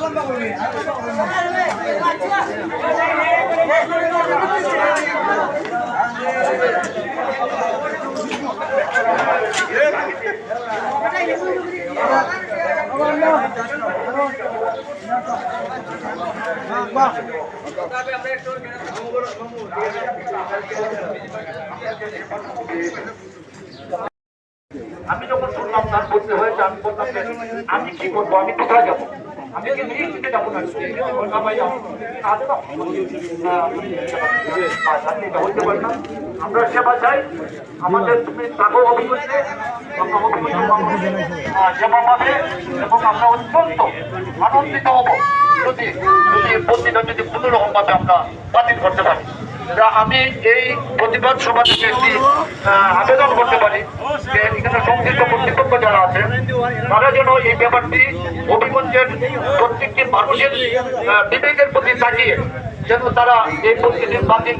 আমরা আমি যখন শুনলাম তার করতে হয়েছে আমি বললাম আমি কি করব? আমি কোথায় যাব? আমি কি নিশ্চিতে যাব। তাহলে না। আমরা সেবা চাই। আমাদের তুমি তাকে পাবো। আহ, সেবা পাবে এবং আমরা অত্যন্ত আনন্দিত হব। যদি যদি প্রতিটা যদি কোনো রকম ভাবে আমরা বাতিল করতে পারি। আমি এই প্রতিবাদ সভা থেকে একটি আবেদন করতে পারি। তারা যেন এই ব্যাপারটি অভিমঞ্চের প্রত্যেকটি মানুষের বিবেকের প্রতি তাকিয়ে যেন তারা এই পরিস্থিতির বাতিল